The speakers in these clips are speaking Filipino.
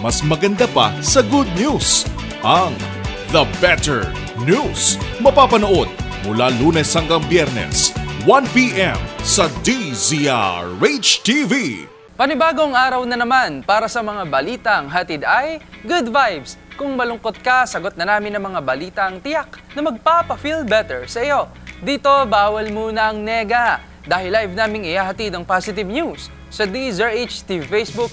mas maganda pa sa good news. Ang The Better News. Mapapanood mula lunes hanggang biyernes, 1pm sa DZRH TV. Panibagong araw na naman para sa mga balitang hatid ay good vibes. Kung malungkot ka, sagot na namin ang mga balitang tiyak na magpapa-feel better sa iyo. Dito, bawal muna ang nega dahil live naming ihahatid ang positive news sa DZRH TV Facebook,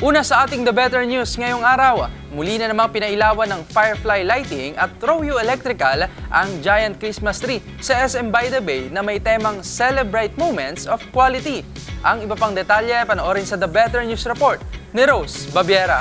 Una sa ating The Better News ngayong araw, muli na namang pinailawan ng Firefly Lighting at Royo Electrical ang giant Christmas tree sa SM By the Bay na may temang Celebrate Moments of Quality. Ang iba pang detalye panoorin sa The Better News Report ni Rose Babiera.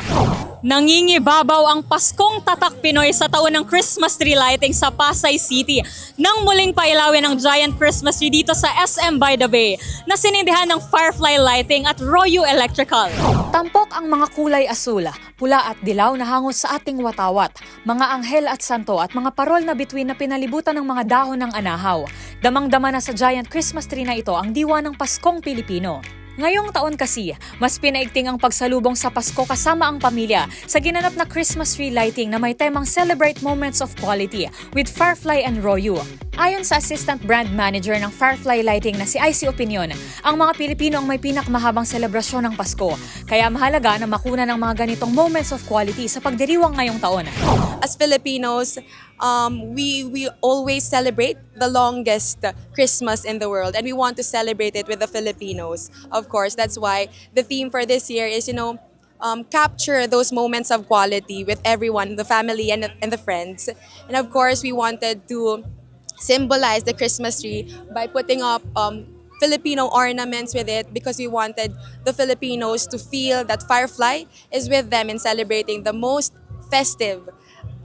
Nangingibabaw ang Paskong Tatak Pinoy sa taon ng Christmas tree lighting sa Pasay City nang muling pailawin ang giant Christmas tree dito sa SM By the Bay na sinindihan ng Firefly Lighting at Royo Electrical. Tampok ang mga kulay asula, pula at dilaw na hango sa ating watawat, mga anghel at santo at mga parol na bituin na pinalibutan ng mga dahon ng anahaw. Damang-dama na sa giant Christmas tree na ito ang diwa ng Paskong Pilipino. Ngayong taon kasi, mas pinaigting ang pagsalubong sa Pasko kasama ang pamilya sa ginanap na Christmas tree lighting na may temang Celebrate Moments of Quality with Firefly and Royu. Ayon sa Assistant Brand Manager ng Firefly Lighting na si IC Opinion, ang mga Pilipino ang may pinakmahabang selebrasyon ng Pasko. Kaya mahalaga na makuna ng mga ganitong moments of quality sa pagdiriwang ngayong taon. as Filipinos, um, we we always celebrate the longest Christmas in the world, and we want to celebrate it with the Filipinos. Of course, that's why the theme for this year is, you know, um, capture those moments of quality with everyone, the family and and the friends. And of course, we wanted to symbolize the Christmas tree by putting up. Um, Filipino ornaments with it because we wanted the Filipinos to feel that Firefly is with them in celebrating the most festive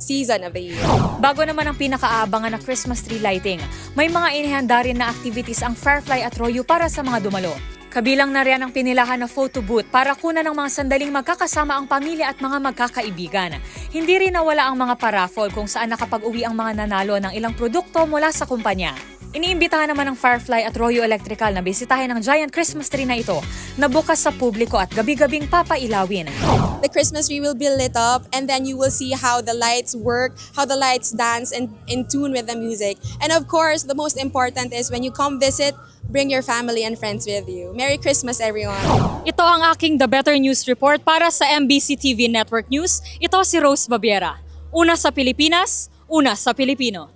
season of the year. Bago naman ang pinakaabangan na Christmas tree lighting, may mga inihanda rin na activities ang Firefly at Royo para sa mga dumalo. Kabilang na riyan ang pinilahan na photo booth para kunan ng mga sandaling magkakasama ang pamilya at mga magkakaibigan. Hindi rin nawala ang mga paraffol kung saan nakapag-uwi ang mga nanalo ng ilang produkto mula sa kumpanya. Iniimbitahan naman ng Firefly at Royo Electrical na bisitahin ang giant Christmas tree na ito na bukas sa publiko at gabi-gabing papailawin. The Christmas tree will be lit up and then you will see how the lights work, how the lights dance and in tune with the music. And of course, the most important is when you come visit, bring your family and friends with you. Merry Christmas everyone. Ito ang aking The Better News Report para sa MBC TV Network News. Ito si Rose Babiera. Una sa Pilipinas, una sa Pilipino.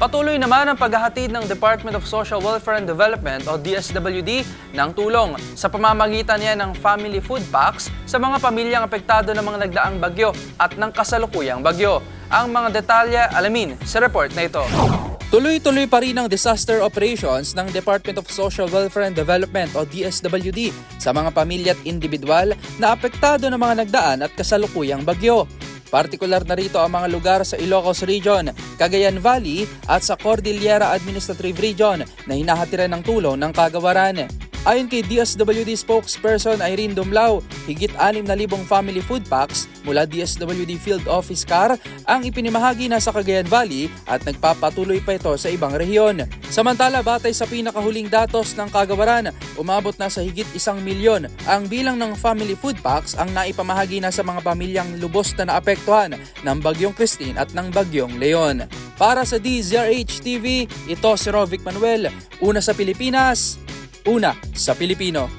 Patuloy naman ang paghahatid ng Department of Social Welfare and Development o DSWD ng tulong sa pamamagitan niya ng family food packs sa mga pamilyang apektado ng mga nagdaang bagyo at ng kasalukuyang bagyo. Ang mga detalye alamin sa report na ito. Tuloy-tuloy pa rin ang disaster operations ng Department of Social Welfare and Development o DSWD sa mga pamilya at individual na apektado ng mga nagdaan at kasalukuyang bagyo. Partikular na rito ang mga lugar sa Ilocos Region, Cagayan Valley at sa Cordillera Administrative Region na hinahatiran ng tulong ng kagawaran. Ayon kay DSWD spokesperson Irene Dumlao, higit 6,000 family food packs mula DSWD Field Office Car ang ipinamahagi na sa Cagayan Valley at nagpapatuloy pa ito sa ibang rehiyon. Samantala, batay sa pinakahuling datos ng kagawaran, umabot na sa higit isang milyon ang bilang ng family food packs ang naipamahagi na sa mga pamilyang lubos na naapektuhan ng Bagyong Christine at ng Bagyong Leon. Para sa DZRH TV, ito si Rovic Manuel, una sa Pilipinas, una sa Pilipino.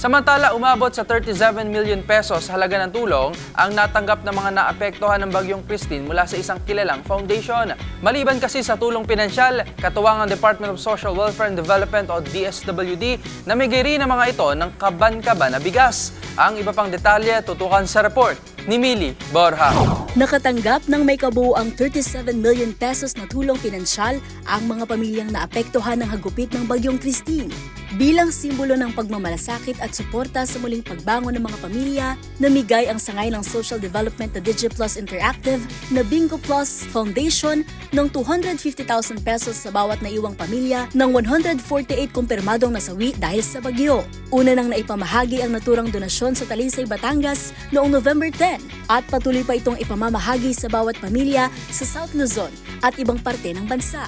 Samantala, umabot sa 37 million pesos halaga ng tulong ang natanggap ng mga naapektuhan ng bagyong Christine mula sa isang kilalang foundation. Maliban kasi sa tulong pinansyal, katuwang ang Department of Social Welfare and Development o DSWD, namigay rin ang mga ito ng kaban-kaban na bigas. Ang iba pang detalye tutukan sa report ni Mili Borja. Nakatanggap ng may kabuuang 37 million pesos na tulong pinansyal ang mga pamilyang naapektuhan ng hagupit ng Bagyong Christine. Bilang simbolo ng pagmamalasakit at suporta sa muling pagbangon ng mga pamilya, namigay ang sangay ng Social Development na DigiPlus Interactive na Bingo Plus Foundation ng 250,000 pesos sa bawat naiwang pamilya ng 148 kumpirmadong nasawi dahil sa bagyo. Una nang naipamahagi ang naturang donasyon sa Talisay, Batangas noong November 10 at patuloy pa itong ipamamahagi sa bawat pamilya sa South Luzon at ibang parte ng bansa.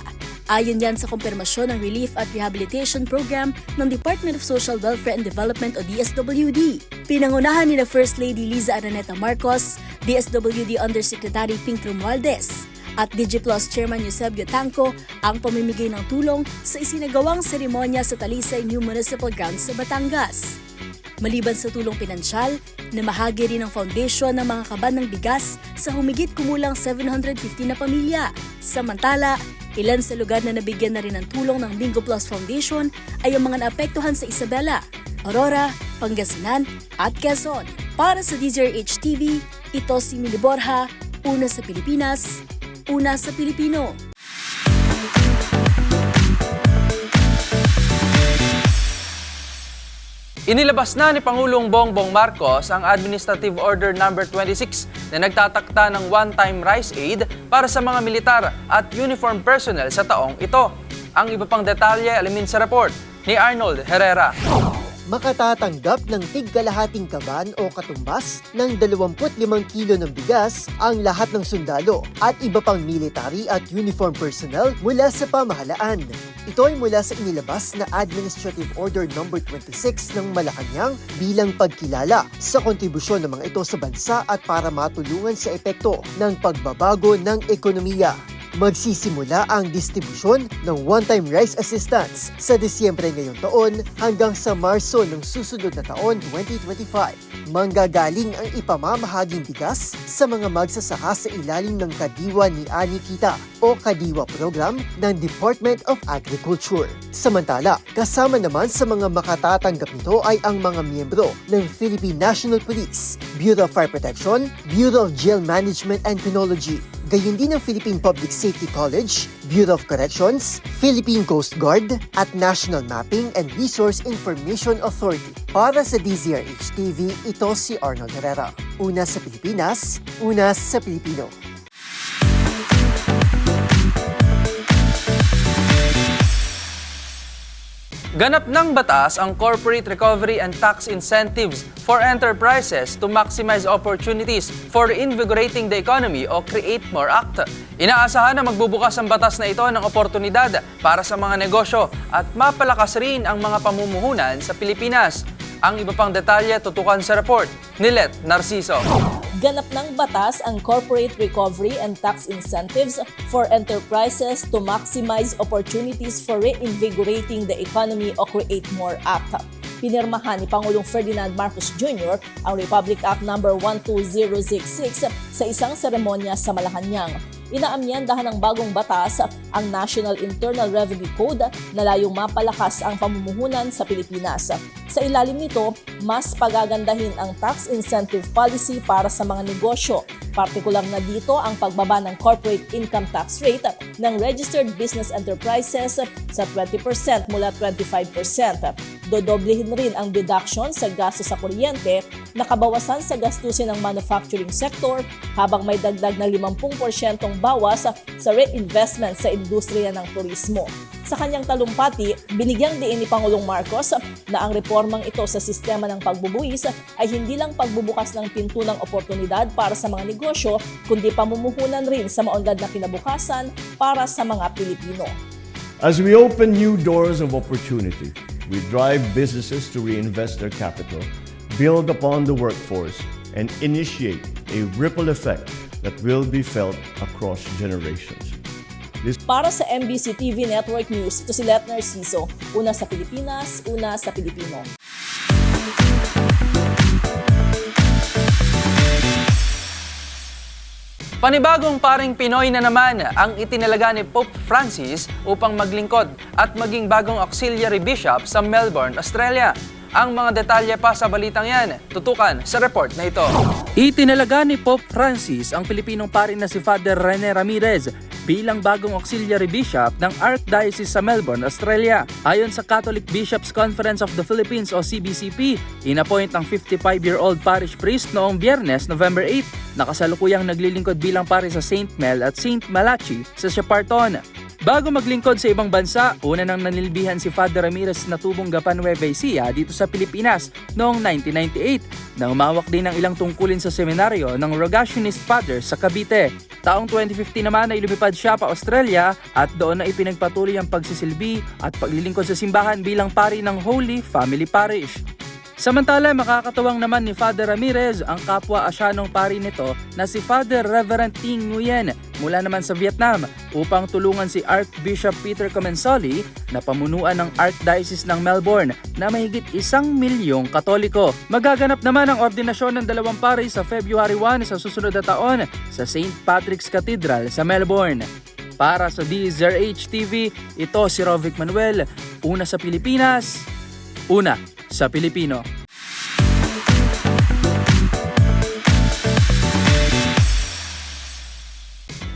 Ayon yan sa kumpirmasyon ng Relief at Rehabilitation Program ng Department of Social Welfare and Development o DSWD. Pinangunahan ni na First Lady Liza Araneta Marcos, DSWD Undersecretary Pink Romualdez, at DigiPlus Chairman Eusebio Tanco ang pamimigay ng tulong sa isinagawang seremonya sa Talisay New Municipal Grounds sa Batangas. Maliban sa tulong pinansyal, namahagi rin ng foundation ng mga kaban ng bigas sa humigit kumulang 750 na pamilya. Samantala, ilan sa lugar na nabigyan na rin ng tulong ng Bingo Plus Foundation ay ang mga naapektuhan sa Isabela, Aurora, Pangasinan at Quezon. Para sa DZRH TV, ito si Mili Borja, una sa Pilipinas, una sa Pilipino. Inilabas na ni Pangulong Bongbong Marcos ang Administrative Order No. 26 na nagtatakta ng one-time rice aid para sa mga militar at uniform personnel sa taong ito. Ang iba pang detalye alamin sa report ni Arnold Herrera. Makatatanggap ng tigkalahating kaban o katumbas ng 25 kilo ng bigas ang lahat ng sundalo at iba pang military at uniform personnel mula sa pamahalaan. Ito ay mula sa inilabas na Administrative Order No. 26 ng Malacanang bilang pagkilala sa kontribusyon ng mga ito sa bansa at para matulungan sa epekto ng pagbabago ng ekonomiya. Magsisimula ang distribusyon ng one-time rice assistance sa Disyembre ngayong taon hanggang sa Marso ng susunod na taon 2025. Manggagaling ang ipamamahaging bigas sa mga magsasaka sa ilalim ng Kadiwa ni Ani Kita o Kadiwa program ng Department of Agriculture. Samantala, kasama naman sa mga makatatanggap nito ay ang mga miyembro ng Philippine National Police, Bureau of Fire Protection, Bureau of Jail Management and Penology, gayon din ng Philippine Public Safety College, Bureau of Corrections, Philippine Coast Guard, at National Mapping and Resource Information Authority. Para sa DZRH TV, ito si Arnold Herrera. Una sa Pilipinas, una sa Pilipino. Ganap ng batas ang Corporate Recovery and Tax Incentives for Enterprises to Maximize Opportunities for Invigorating the Economy o Create More Act. Inaasahan na magbubukas ang batas na ito ng oportunidad para sa mga negosyo at mapalakas rin ang mga pamumuhunan sa Pilipinas. Ang iba pang detalye tutukan sa report ni Let Narciso. Ganap ng batas ang corporate recovery and tax incentives for enterprises to maximize opportunities for reinvigorating the economy o create more act. Pinirmahan ni Pangulong Ferdinand Marcos Jr. ang Republic Act No. 12066 sa isang seremonya sa Malacanang. Inaamyendahan ng bagong batas ang National Internal Revenue Code na layong mapalakas ang pamumuhunan sa Pilipinas. Sa ilalim nito, mas pagagandahin ang tax incentive policy para sa mga negosyo. Partikular na dito ang pagbaba ng corporate income tax rate ng registered business enterprises sa 20% mula 25%. Dodoblehin rin ang deduction sa gasto sa kuryente na kabawasan sa gastusin ng manufacturing sector habang may dagdag na 50% bawas sa reinvestment sa industriya ng turismo. Sa kanyang talumpati, binigyang diin ni Pangulong Marcos na ang reformang ito sa sistema ng pagbubuwis ay hindi lang pagbubukas ng pinto ng oportunidad para sa mga negosyo, kundi pamumuhunan rin sa maunlad na kinabukasan para sa mga Pilipino. As we open new doors of opportunity, we drive businesses to reinvest their capital, build upon the workforce, and initiate a ripple effect that will be felt across generations. Para sa MBC TV Network News, ito si Let Narciso, una sa Pilipinas, una sa Pilipino. Panibagong paring Pinoy na naman ang itinalaga ni Pope Francis upang maglingkod at maging bagong auxiliary bishop sa Melbourne, Australia. Ang mga detalye pa sa balitang yan, tutukan sa report na ito. Itinalaga ni Pope Francis ang Pilipinong pari na si Father Rene Ramirez bilang bagong auxiliary bishop ng Archdiocese sa Melbourne, Australia. Ayon sa Catholic Bishops Conference of the Philippines o CBCP, inappoint ang 55-year-old parish priest noong biyernes, November 8, na kasalukuyang naglilingkod bilang pari sa St. Mel at St. Malachi sa Chaparton. Bago maglingkod sa ibang bansa, una nang nanilbihan si Father Ramirez na tubong Gapan Nueva Ecija dito sa Pilipinas noong 1998 na umawak din ng ilang tungkulin sa seminaryo ng Rogationist Fathers sa Cavite. Taong 2015 naman ay lumipad siya pa Australia at doon na ipinagpatuloy ang pagsisilbi at paglilingkod sa simbahan bilang pari ng Holy Family Parish. Samantala, makakatuwang naman ni Father Ramirez ang kapwa asyanong pari nito na si Father Reverend Ting Nguyen mula naman sa Vietnam upang tulungan si Archbishop Peter Comensoli na pamunuan ng Archdiocese ng Melbourne na mahigit isang milyong katoliko. Magaganap naman ang ordinasyon ng dalawang pari sa February 1 sa susunod na taon sa St. Patrick's Cathedral sa Melbourne. Para sa DZRH TV, ito si Rovic Manuel, una sa Pilipinas, una sa Pilipino.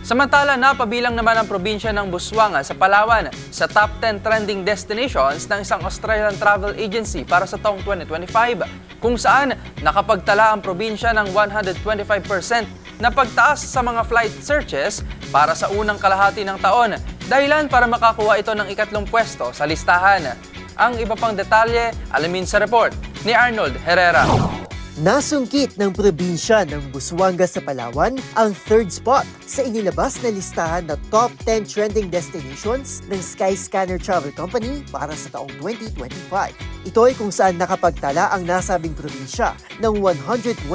Samantala, napabilang naman ang probinsya ng Busuanga sa Palawan sa top 10 trending destinations ng isang Australian travel agency para sa taong 2025, kung saan nakapagtala ang probinsya ng 125% na pagtaas sa mga flight searches para sa unang kalahati ng taon, dahilan para makakuha ito ng ikatlong pwesto sa listahan. Ang iba pang detalye, alamin sa report ni Arnold Herrera. Nasungkit ng probinsya ng Busuanga sa Palawan ang third spot sa inilabas na listahan na top 10 trending destinations ng Skyscanner Travel Company para sa taong 2025. Ito ay kung saan nakapagtala ang nasabing probinsya ng 125%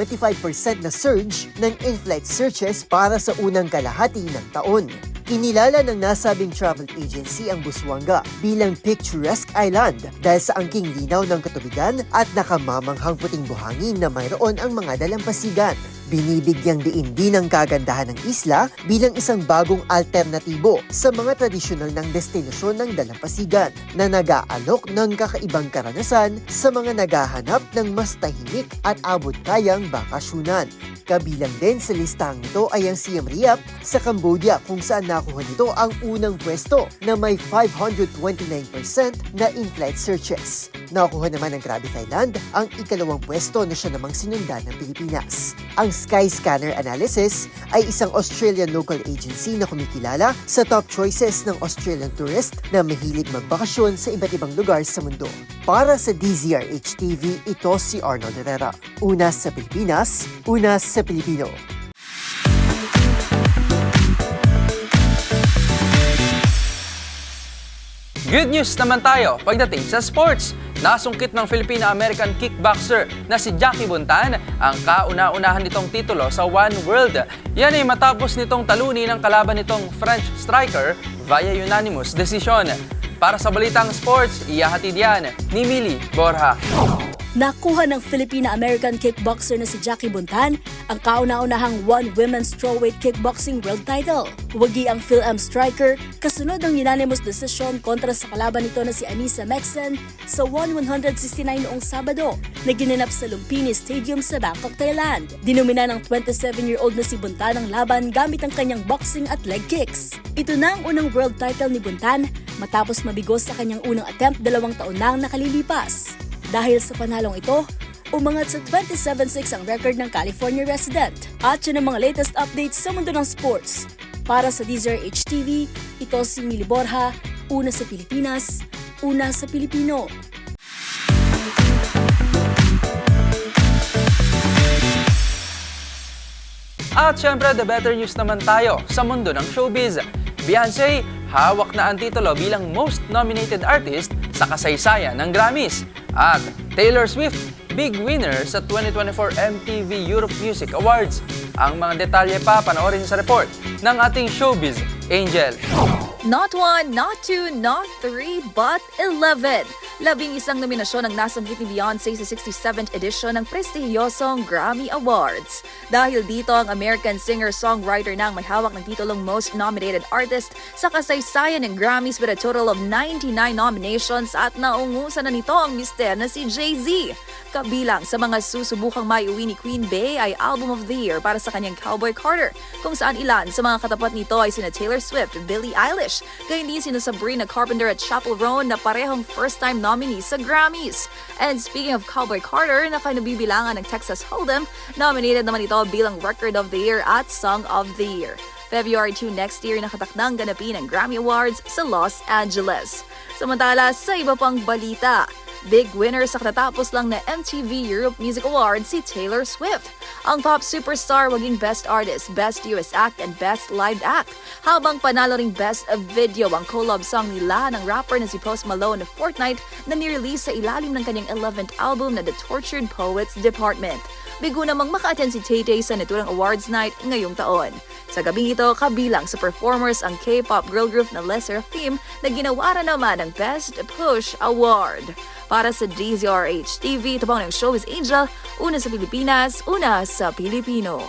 na surge ng in-flight searches para sa unang kalahati ng taon. Kinilala ng nasabing travel agency ang Busuanga bilang picturesque island dahil sa angking linaw ng katubigan at nakamamanghang puting buhangin na mayroon ang mga dalampasigan. Binibigyang diin din ang kagandahan ng isla bilang isang bagong alternatibo sa mga tradisyonal ng destinasyon ng dalampasigan na nag-aalok ng kakaibang karanasan sa mga naghahanap ng mas tahimik at abot-kayang bakasyunan. Kabilang din sa listang ito ay ang Siem Reap sa Cambodia kung saan nakuha nito ang unang pwesto na may 529% na in-flight searches. Nakuha naman ng Krabi Thailand ang ikalawang pwesto na siya namang sinundan ng Pilipinas. Ang Skyscanner Analysis ay isang Australian local agency na kumikilala sa top choices ng Australian tourist na mahilig magbakasyon sa iba't ibang lugar sa mundo. Para sa DZRH TV, ito si Arnold Herrera. Una sa Pilipinas, una sa Pilipino. Good news naman tayo pagdating sa sports. Nasungkit ng Filipino-American kickboxer na si Jackie Buntan ang kauna-unahan nitong titulo sa One World. Yan ay matapos nitong talunin ng kalaban nitong French striker via unanimous decision. Para sa balitang sports, iyahatid yan ni Mili Borja. Nakuha ng Filipina-American kickboxer na si Jackie Buntan ang kauna-unahang One Women's Strawweight Kickboxing World Title. Wagi ang Phil-Am striker kasunod ng unanimous decision kontra sa kalaban nito na si Anissa Mexen sa 1-169 noong Sabado na ginanap sa Lumpini Stadium sa Bangkok, Thailand. Dinumina ng 27-year-old na si Buntan ang laban gamit ang kanyang boxing at leg kicks. Ito na ang unang world title ni Buntan matapos mabigo sa kanyang unang attempt dalawang taon na ang nakalilipas. Dahil sa panalong ito, umangat sa 27-6 ang record ng California resident. At yun ang mga latest updates sa mundo ng sports. Para sa DZRH TV, ito si Mili Borja, una sa Pilipinas, una sa Pilipino. At syempre, the better news naman tayo sa mundo ng showbiz. Beyonce, hawak na ang titulo bilang Most Nominated Artist sa kasaysayan ng Grammys. At Taylor Swift, big winner sa 2024 MTV Europe Music Awards. Ang mga detalye pa panoorin sa report ng ating showbiz Angel. Not one, not two, not three, but 11. Labing isang nominasyon ang nasanggit ni Beyonce sa 67th edition ng prestihiyosong Grammy Awards. Dahil dito, ang American singer-songwriter na ang may hawak ng titulong Most Nominated Artist sa kasaysayan ng Grammys with a total of 99 nominations at naungusan na nito ang mister na si Jay-Z. Kabilang sa mga susubukang maiuwi ni Queen Bey ay Album of the Year para sa kanyang Cowboy Carter, kung saan ilan sa mga katapat nito ay sina Taylor Swift, Billie Eilish, gayon din sina Sabrina Carpenter at Chappell Roan na parehong first-time nominees sa Grammys. And speaking of Cowboy Carter, na nabibilangan ng Texas Hold'em, nominated naman ito bilang Record of the Year at Song of the Year. February 2 next year nakatakdang ganapin ang Grammy Awards sa Los Angeles. Samantala, sa iba pang balita, Big winner sa katatapos lang na MTV Europe Music Awards si Taylor Swift. Ang pop superstar maging Best Artist, Best US Act, and Best Live Act. Habang panalo ring Best of Video ang collab song nila ng rapper na si Post Malone na Fortnite na nirelease sa ilalim ng kanyang 11th album na The Tortured Poets Department. Bigo namang maka-attend si Tay-Tay sa naturang awards night ngayong taon. Sa gabing ito, kabilang sa performers ang K-pop girl group na Les Seraphim na ginawaran naman ng Best Push Award. Para sa DZRH TV, ito ang Showbiz Angel, una sa Pilipinas, una sa Pilipino.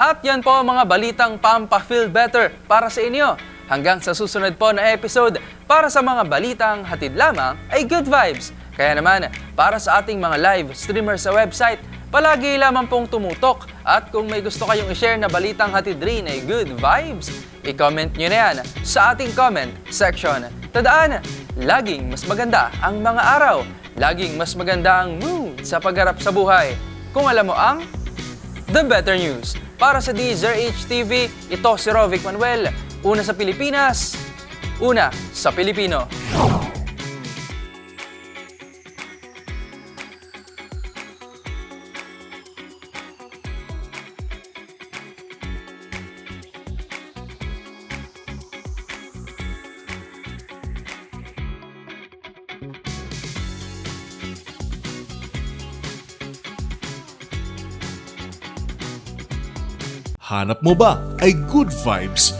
At yan po ang mga balitang pampa-feel better para sa inyo. Hanggang sa susunod po na episode, para sa mga balitang hatid lamang ay good vibes. Kaya naman, para sa ating mga live streamer sa website, palagi lamang pong tumutok. At kung may gusto kayong i-share na balitang hatid rin ay good vibes, i-comment nyo na yan sa ating comment section. Tandaan, laging mas maganda ang mga araw. Laging mas maganda ang mood sa pagharap sa buhay. Kung alam mo ang The Better News. Para sa DZRH TV, ito si Rovic Manuel. Una sa Pilipinas, una sa Pilipino. Hanap mo ba ay good vibes